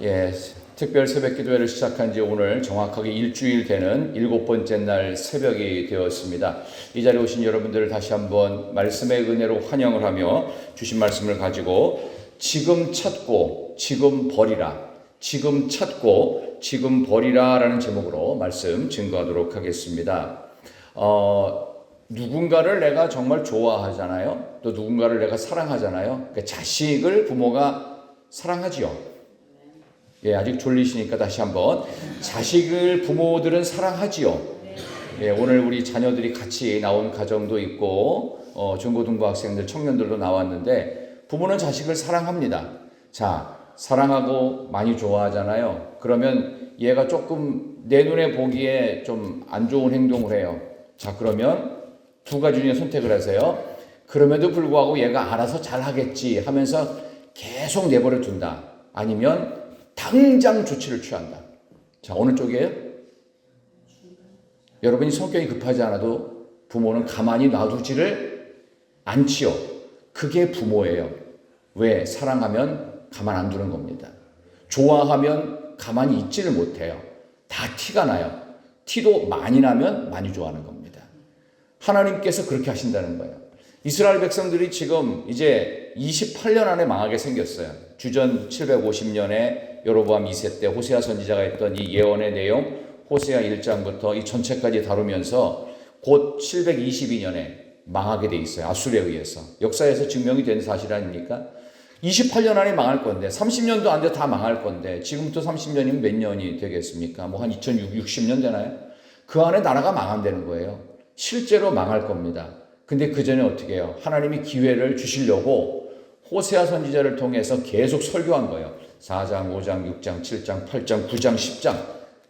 예, 특별 새벽 기도회를 시작한 지 오늘 정확하게 일주일 되는 일곱 번째 날 새벽이 되었습니다. 이 자리에 오신 여러분들을 다시 한번 말씀의 은혜로 환영을 하며 주신 말씀을 가지고 지금 찾고 지금 버리라. 지금 찾고 지금 버리라라는 제목으로 말씀 증거하도록 하겠습니다. 어, 누군가를 내가 정말 좋아하잖아요. 또 누군가를 내가 사랑하잖아요. 그러니까 자식을 부모가 사랑하지요. 예, 아직 졸리시니까 다시 한번 자식을 부모들은 사랑하지요. 예, 오늘 우리 자녀들이 같이 나온 가정도 있고 어, 중고등부 학생들, 청년들도 나왔는데 부모는 자식을 사랑합니다. 자, 사랑하고 많이 좋아하잖아요. 그러면 얘가 조금 내 눈에 보기에 좀 안 좋은 행동을 해요. 자, 그러면 두 가지 중에 선택을 하세요. 그럼에도 불구하고 얘가 알아서 잘 하겠지 하면서 계속 내버려 둔다. 아니면 당장 조치를 취한다. 자, 어느 쪽이에요? 여러분이 성격이 급하지 않아도 부모는 가만히 놔두지를 않지요. 그게 부모예요. 왜? 사랑하면 가만 안 두는 겁니다. 좋아하면 가만히 있지를 못해요. 다 티가 나요. 티도 많이 나면 많이 좋아하는 겁니다. 하나님께서 그렇게 하신다는 거예요. 이스라엘 백성들이 지금 이제 28년 안에 망하게 생겼어요. 주전 750년에 여로보암 2세 때 호세아 선지자가 했던 이 예언의 내용 호세아 1장부터 이 전체까지 다루면서 곧 722년에 망하게 돼 있어요. 아수르에 의해서. 역사에서 증명이 된 사실 아닙니까? 28년 안에 망할 건데 30년도 안 돼 다 망할 건데 지금부터 30년이면 몇 년이 되겠습니까? 뭐 한 2060년 되나요? 그 안에 나라가 망한다는 거예요. 실제로 망할 겁니다. 근데 그 전에 어떻게 해요? 하나님이 기회를 주시려고 호세아 선지자를 통해서 계속 설교한 거예요. 4장, 5장, 6장, 7장, 8장, 9장, 10장.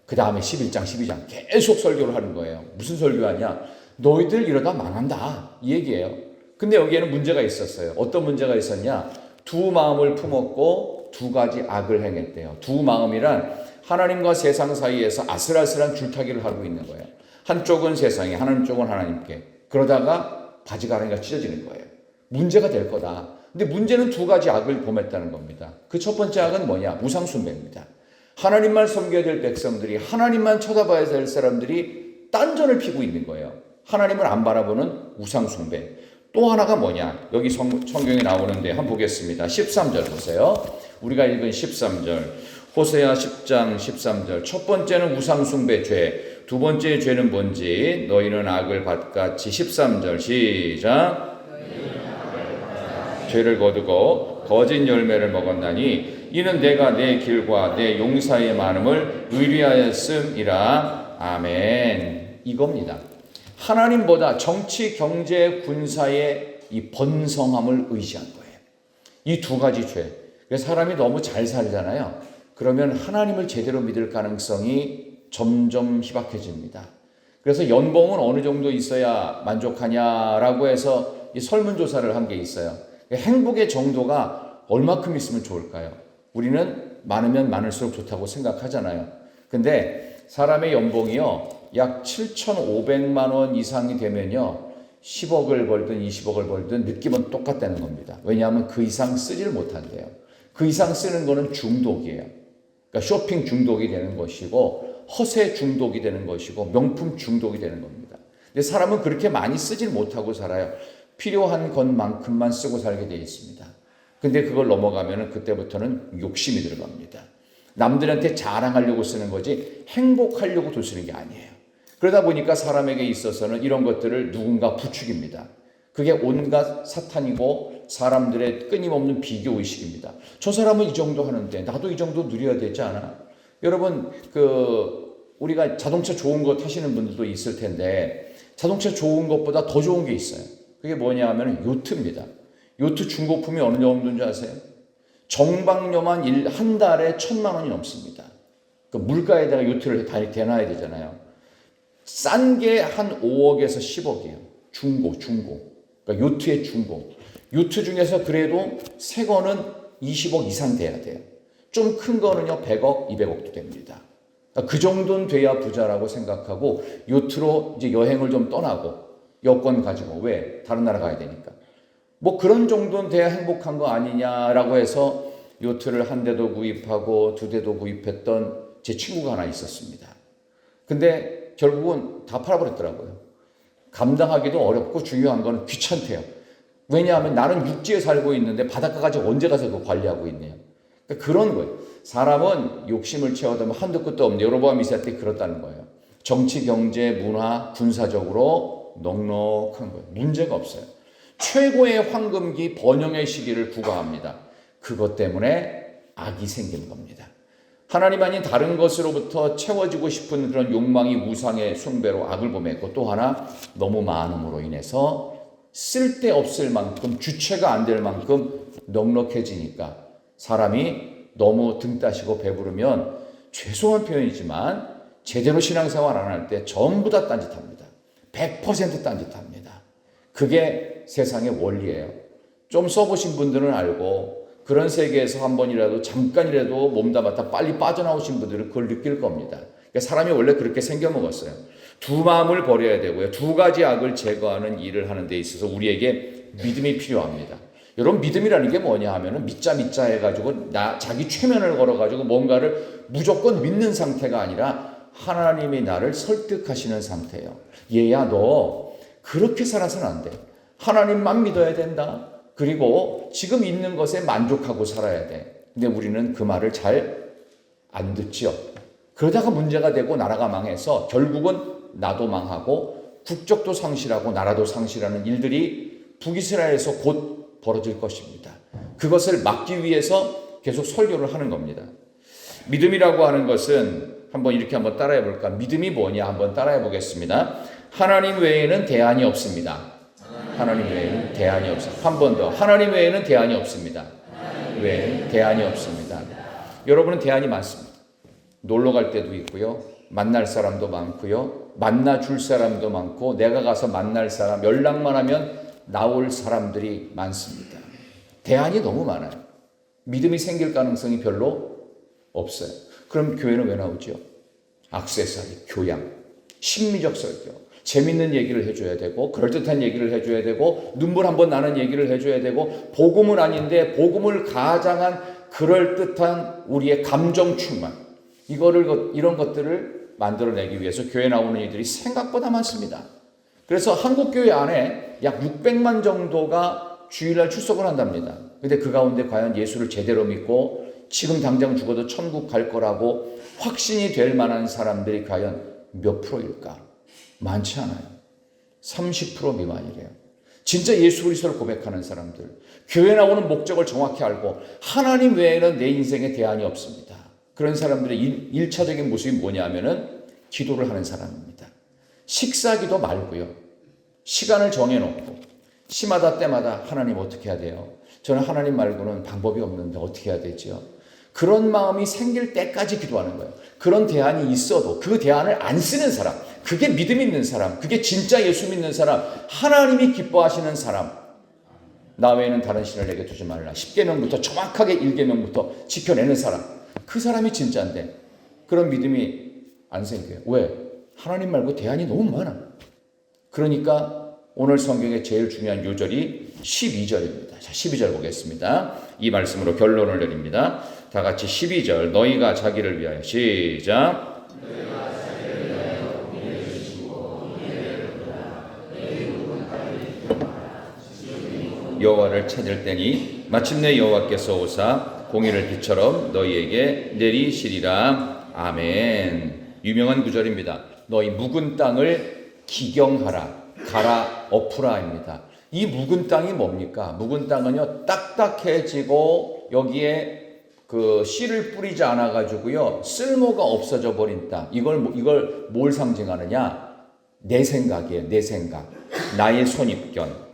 그 다음에 11장, 12장. 계속 설교를 하는 거예요. 무슨 설교하냐? 너희들 이러다 망한다. 이 얘기예요. 근데 여기에는 문제가 있었어요. 어떤 문제가 있었냐? 두 마음을 품었고 두 가지 악을 행했대요. 두 마음이란 하나님과 세상 사이에서 아슬아슬한 줄타기를 하고 있는 거예요. 한쪽은 세상에, 하나님 쪽은 하나님께. 그러다가 바지가랑이가 찢어지는 거예요. 문제가 될 거다. 근데 문제는 두 가지 악을 범했다는 겁니다. 그 첫 번째 악은 뭐냐? 우상숭배입니다. 하나님만 섬겨야 될 백성들이, 하나님만 쳐다봐야 될 사람들이 딴전을 피고 있는 거예요. 하나님을 안 바라보는 우상숭배. 또 하나가 뭐냐? 여기 성, 성경에 나오는데 한번 보겠습니다. 13절 보세요. 우리가 읽은 13절. 호세아 10장 13절. 첫 번째는 우상숭배 죄. 두 번째 죄는 뭔지 너희는 악을 받같이 13절 시작. 죄를 거두고 거짓 열매를 먹었나니 이는 내가 내 길과 내 용사의 많음을 의리하였음이라. 아멘. 이겁니다. 하나님보다 정치, 경제, 군사의 이 번성함을 의지한 거예요. 이 두 가지 죄. 사람이 너무 잘 살잖아요. 그러면 하나님을 제대로 믿을 가능성이 점점 희박해집니다. 그래서 연봉은 어느 정도 있어야 만족하냐라고 해서 이 설문조사를 한 게 있어요. 행복의 정도가 얼마큼 있으면 좋을까요? 우리는 많으면 많을수록 좋다고 생각하잖아요. 근데 사람의 연봉이요, 약 7,500만 원 이상이 되면요, 10억을 벌든 20억을 벌든 느낌은 똑같다는 겁니다. 왜냐하면 그 이상 쓰지를 못한대요. 그 이상 쓰는 거는 중독이에요. 그러니까 쇼핑 중독이 되는 것이고, 허세 중독이 되는 것이고, 명품 중독이 되는 겁니다. 근데 사람은 그렇게 많이 쓰질 못하고 살아요. 필요한 것만큼만 쓰고 살게 되어 있습니다. 근데 그걸 넘어가면 그때부터는 욕심이 들어갑니다. 남들한테 자랑하려고 쓰는 거지 행복하려고 돈 쓰는 게 아니에요. 그러다 보니까 사람에게 있어서는 이런 것들을 누군가 부추깁니다. 그게 온갖 사탄이고 사람들의 끊임없는 비교 의식입니다. 저 사람은 이 정도 하는데 나도 이 정도 누려야 되지 않아? 여러분 그 우리가 자동차 좋은 거 타시는 분들도 있을 텐데 자동차 좋은 것보다 더 좋은 게 있어요. 그게 뭐냐 하면 요트입니다. 요트 중고품이 어느 정도인지 아세요? 정박료만 일, 한 달에 천만 원이 넘습니다. 그 물가에다가 요트를 다 대놔야 되잖아요. 싼 게 한 5억에서 10억이에요. 중고, 중고. 그러니까 요트의 중고. 요트 중에서 그래도 새 거는 20억 이상 돼야 돼요. 좀 큰 거는요, 100억, 200억도 됩니다. 그러니까 그 정도는 돼야 부자라고 생각하고 요트로 이제 여행을 좀 떠나고 여권 가지고 왜 다른 나라 가야 되니까 뭐 그런 정도는 돼야 행복한 거 아니냐라고 해서 요트를 한 대도 구입하고 두 대도 구입했던 제 친구가 하나 있었습니다. 근데 결국은 다 팔아버렸더라고요. 감당하기도 어렵고 중요한 건 귀찮대요. 왜냐하면 나는 육지에 살고 있는데 바닷가까지 언제 가서 그 관리하고 있네요. 그러니까 그런 거예요. 사람은 욕심을 채워도 한도 끝도 없는데 여로보암 이세 때 그렇다는 거예요. 정치, 경제, 문화, 군사적으로 넉넉한 거예요. 문제가 없어요. 최고의 황금기 번영의 시기를 구가합니다. 그것 때문에 악이 생긴 겁니다. 하나님 아닌 다른 것으로부터 채워지고 싶은 그런 욕망이 우상의 숭배로 악을 범했고 또 하나 너무 많음으로 인해서 쓸데없을 만큼 주체가 안 될 만큼 넉넉해지니까 사람이 너무 등 따시고 배부르면 죄송한 표현이지만 제대로 신앙생활 안 할 때 전부 다 딴짓합니다. 100% 딴짓합니다. 그게 세상의 원리예요. 좀 써보신 분들은 알고 그런 세계에서 한 번이라도 잠깐이라도 몸담았다 빨리 빠져나오신 분들은 그걸 느낄 겁니다. 그러니까 사람이 원래 그렇게 생겨먹었어요. 두 마음을 버려야 되고요. 두 가지 악을 제거하는 일을 하는 데 있어서 우리에게 믿음이 필요합니다. 여러분 믿음이라는 게 뭐냐 하면은 믿자 믿자 해가지고 나 자기 최면을 걸어가지고 뭔가를 무조건 믿는 상태가 아니라 하나님이 나를 설득하시는 상태예요. 얘야 너 그렇게 살아서는 안 돼. 하나님만 믿어야 된다. 그리고 지금 있는 것에 만족하고 살아야 돼. 근데 우리는 그 말을 잘 안 듣죠. 그러다가 문제가 되고 나라가 망해서 결국은 나도 망하고 국적도 상실하고 나라도 상실하는 일들이 북이스라엘에서 곧 벌어질 것입니다. 그것을 막기 위해서 계속 설교를 하는 겁니다. 믿음이라고 하는 것은 한번 이렇게 한번 따라해 볼까? 믿음이 뭐냐 한번 따라해 보겠습니다. 하나님 외에는 대안이 없습니다. 하나님 외에는 대안이 없습니다. 한번 더. 하나님 외에는 대안이 없습니다. 외에는 대안이 없습니다. 여러분은 대안이 많습니다. 놀러 갈 때도 있고요. 만날 사람도 많고요. 만나 줄 사람도 많고 내가 가서 만날 사람 연락만 하면 나올 사람들이 많습니다. 대안이 너무 많아요. 믿음이 생길 가능성이 별로 없어요. 그럼 교회는 왜 나오죠? 악세사리, 교양, 심리적 설교, 재밌는 얘기를 해줘야 되고 그럴듯한 얘기를 해줘야 되고 눈물 한번 나는 얘기를 해줘야 되고 복음은 아닌데 복음을 가장한 그럴듯한 우리의 감정 충만 이거를 이런 것들을 만들어내기 위해서 교회 나오는 이들이 생각보다 많습니다. 그래서 한국 교회 안에 약 600만 정도가 주일날 출석을 한답니다. 근데 그 가운데 과연 예수를 제대로 믿고 지금 당장 죽어도 천국 갈 거라고 확신이 될 만한 사람들이 과연 몇 프로일까? 많지 않아요. 30% 미만이래요. 진짜 예수 그리스도를 고백하는 사람들, 교회 나오는 목적을 정확히 알고 하나님 외에는 내 인생에 대안이 없습니다. 그런 사람들의 일, 차적인 모습이 뭐냐면은 기도를 하는 사람입니다. 식사 기도 말고요. 시간을 정해놓고 시마다 때마다 하나님 어떻게 해야 돼요? 저는 하나님 말고는 방법이 없는데 어떻게 해야 되죠? 그런 마음이 생길 때까지 기도하는 거예요. 그런 대안이 있어도 그 대안을 안 쓰는 사람, 그게 믿음 있는 사람, 그게 진짜 예수 믿는 사람, 하나님이 기뻐하시는 사람. 나 외에는 다른 신을 내게 두지 말라. 10계명부터 정확하게 1계명부터 지켜내는 사람. 그 사람이 진짜인데 그런 믿음이 안 생겨요. 왜? 하나님 말고 대안이 너무 많아. 그러니까 오늘 성경의 제일 중요한 요절이 12절입니다. 자, 12절 보겠습니다. 이 말씀으로 결론을 내립니다. 다 같이 12절 너희가 자기를 위하여 시작 여호와를 찾을 때니 마침내 여호와께서 오사 공의를 비처럼 너희에게 내리시리라. 아멘. 유명한 구절입니다. 너희 묵은 땅을 기경하라 갈아 엎으라입니다. 이 묵은 땅이 뭡니까? 묵은 땅은요 딱딱해지고 여기에 그 씨를 뿌리지 않아 가지고요 쓸모가 없어져 버린 땅. 이걸 뭐, 이걸 뭘 상징하느냐? 내 생각이에요 내 생각. 나의 선입견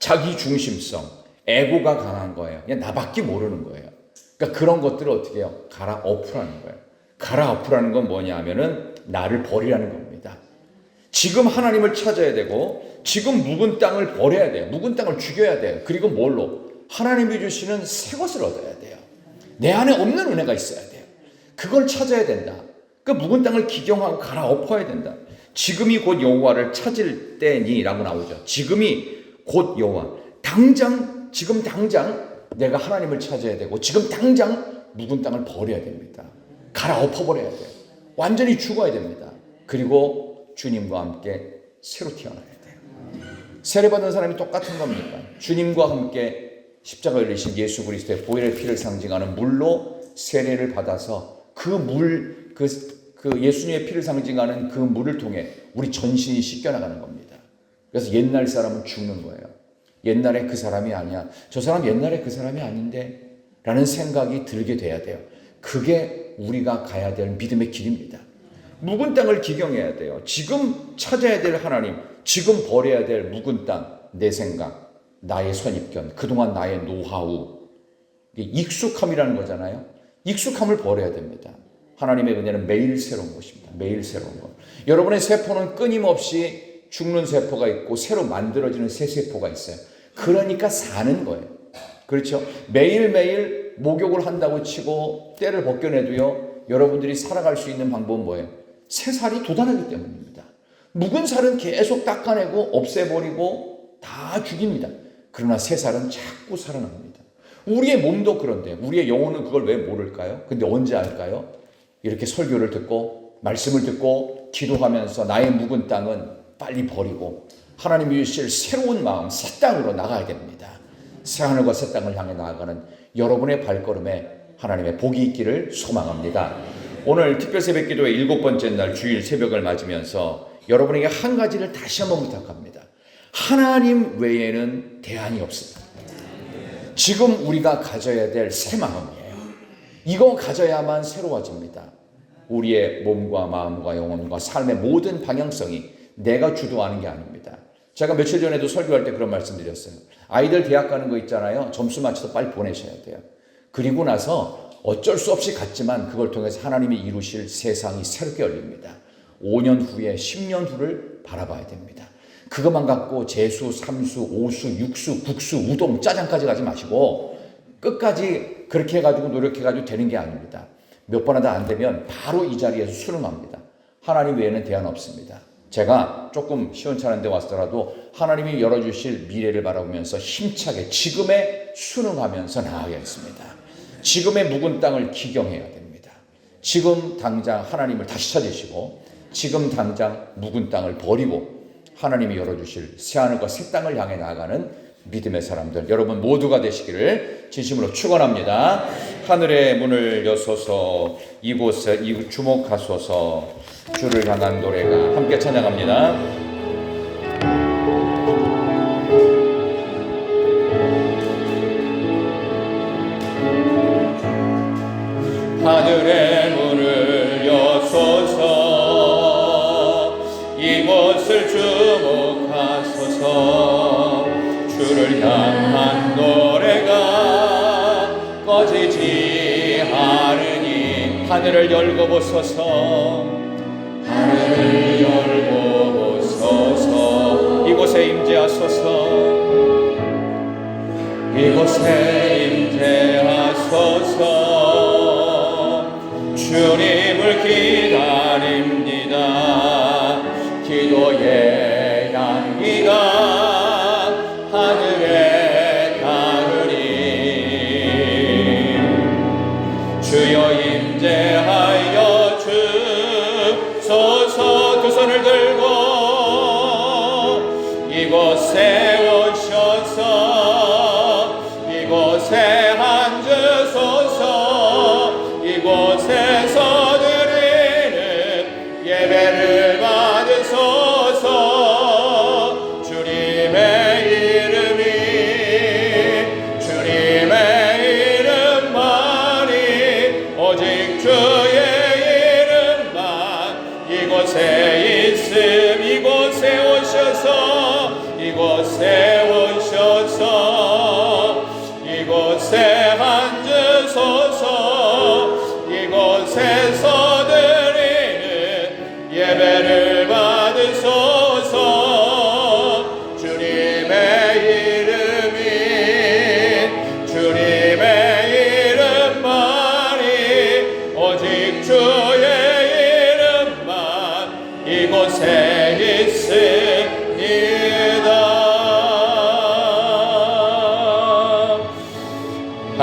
자기 중심성, 에고가 강한 거예요. 그냥 나밖에 모르는 거예요. 그러니까 그런 것들을 어떻게 해요? 갈아 엎으라는 거예요. 갈아 엎으라는 건 뭐냐 하면은 나를 버리라는 겁니다. 지금 하나님을 찾아야 되고 지금 묵은 땅을 버려야 돼요. 묵은 땅을 죽여야 돼요. 그리고 뭘로? 하나님이 주시는 새 것을 얻어야 돼요. 내 안에 없는 은혜가 있어야 돼요. 그걸 찾아야 된다. 그 묵은 땅을 기경하고 갈아 엎어야 된다. 지금이 곧 여호와를 찾을 때니라고 나오죠. 지금이 곧 여호와. 당장 지금 당장 내가 하나님을 찾아야 되고 지금 당장 묵은 땅을 버려야 됩니다. 갈아엎어 버려야 돼요. 완전히 죽어야 됩니다. 그리고 주님과 함께 새로 태어나야 돼요. 세례받은 사람이 똑같은 겁니까? 주님과 함께 십자가에 열리신 예수 그리스도의 보혈의 피를 상징하는 물로 세례를 받아서 그 물, 그, 그 예수님의 피를 상징하는 그 물을 통해 우리 전신이 씻겨나가는 겁니다. 그래서 옛날 사람은 죽는 거예요. 옛날에 그 사람이 아니야. 저 사람 옛날에 그 사람이 아닌데. 라는 생각이 들게 돼야 돼요. 그게 우리가 가야 될 믿음의 길입니다. 묵은 땅을 기경해야 돼요. 지금 찾아야 될 하나님, 지금 버려야 될 묵은 땅, 내 생각, 나의 선입견, 그동안 나의 노하우, 익숙함이라는 거잖아요. 익숙함을 버려야 됩니다. 하나님의 은혜는 매일 새로운 것입니다. 매일 새로운 것. 여러분의 세포는 끊임없이 죽는 세포가 있고 새로 만들어지는 새 세포가 있어요. 그러니까 사는 거예요. 그렇죠? 매일매일 목욕을 한다고 치고 때를 벗겨내도요. 여러분들이 살아갈 수 있는 방법은 뭐예요? 새 살이 돋아나기 때문입니다. 묵은 살은 계속 닦아내고 없애버리고 다 죽입니다. 그러나 새 살은 자꾸 살아납니다. 우리의 몸도 그런데 우리의 영혼은 그걸 왜 모를까요? 근데 언제 알까요? 이렇게 설교를 듣고 말씀을 듣고 기도하면서 나의 묵은 땅은 빨리 버리고 하나님이 주실 새로운 마음 새 땅으로 나가야 됩니다. 새 하늘과 새 땅을 향해 나아가는 여러분의 발걸음에 하나님의 복이 있기를 소망합니다. 오늘 특별 새벽 기도의 일곱 번째 날 주일 새벽을 맞으면서 여러분에게 한 가지를 다시 한번 부탁합니다. 하나님 외에는 대안이 없습니다. 지금 우리가 가져야 될 새 마음이에요. 이거 가져야만 새로워집니다. 우리의 몸과 마음과 영혼과 삶의 모든 방향성이 내가 주도하는 게 아닙니다. 제가 며칠 전에도 설교할 때 그런 말씀 드렸어요. 아이들 대학 가는 거 있잖아요. 점수 맞춰서 빨리 보내셔야 돼요. 그리고 나서 어쩔 수 없이 갔지만 그걸 통해서 하나님이 이루실 세상이 새롭게 열립니다. 5년 후에 10년 후를 바라봐야 됩니다. 그것만 갖고 재수, 삼수, 오수, 육수, 국수, 우동, 짜장까지 가지 마시고 끝까지 그렇게 해가지고 노력해가지고 되는 게 아닙니다. 몇 번 하다 안 되면 바로 이 자리에서 수능합니다. 하나님 외에는 대안 없습니다. 제가 조금 시원찮은 데 왔더라도 하나님이 열어주실 미래를 바라보면서 힘차게 지금에 순응하면서 나아가겠습니다. 지금의 묵은 땅을 기경해야 됩니다. 지금 당장 하나님을 다시 찾으시고 지금 당장 묵은 땅을 버리고 하나님이 열어주실 새하늘과 새 땅을 향해 나아가는 믿음의 사람들 여러분 모두가 되시기를 진심으로 축원합니다. 하늘의 문을 여소서 이곳에 주목하소서 주를 향한 노래가 함께 찬양합니다. 하늘을 열고 보소서. 하늘을 열고 보소서. 이곳에 임재하소서. 이곳에 임재하소서. 주님을 기다립니다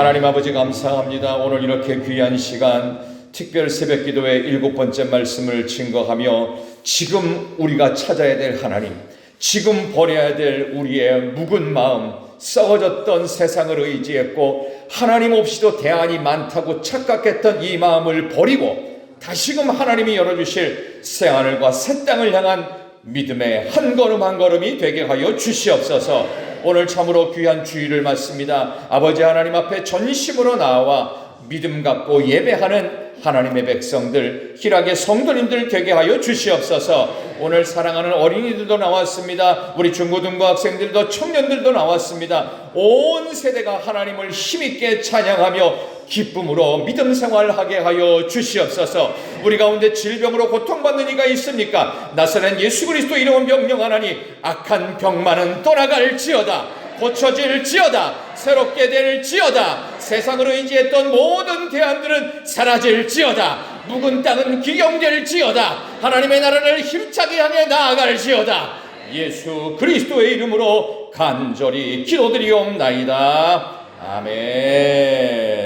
하나님 아버지 감사합니다. 오늘 이렇게 귀한 시간 특별 새벽 기도의 일곱 번째 말씀을 증거하며 지금 우리가 찾아야 될 하나님, 지금 버려야 될 우리의 묵은 마음, 썩어졌던 세상을 의지했고 하나님 없이도 대안이 많다고 착각했던 이 마음을 버리고 다시금 하나님이 열어주실 새 하늘과 새 땅을 향한 믿음의 한 걸음 한 걸음이 되게 하여 주시옵소서. 오늘 참으로 귀한 주의를 맞습니다. 아버지 하나님 앞에 전심으로 나와 믿음 갖고 예배하는 하나님의 백성들, 희락의 성도님들 되게 하여 주시옵소서. 오늘 사랑하는 어린이들도 나왔습니다. 우리 중고등부 학생들도 청년들도 나왔습니다. 온 세대가 하나님을 힘있게 찬양하며 기쁨으로 믿음 생활하게 하여 주시옵소서. 우리 가운데 질병으로 고통받는 이가 있습니까? 나사렛 예수 그리스도 이름은 명령하나니 악한 병만은 떠나갈지어다. 고쳐질지어다. 새롭게 될지어다. 세상을 의지했던 모든 대안들은 사라질지어다. 묵은 땅은 기경될지어다. 하나님의 나라를 힘차게 향해 나아갈지어다. 예수 그리스도의 이름으로 간절히 기도드리옵나이다. 아멘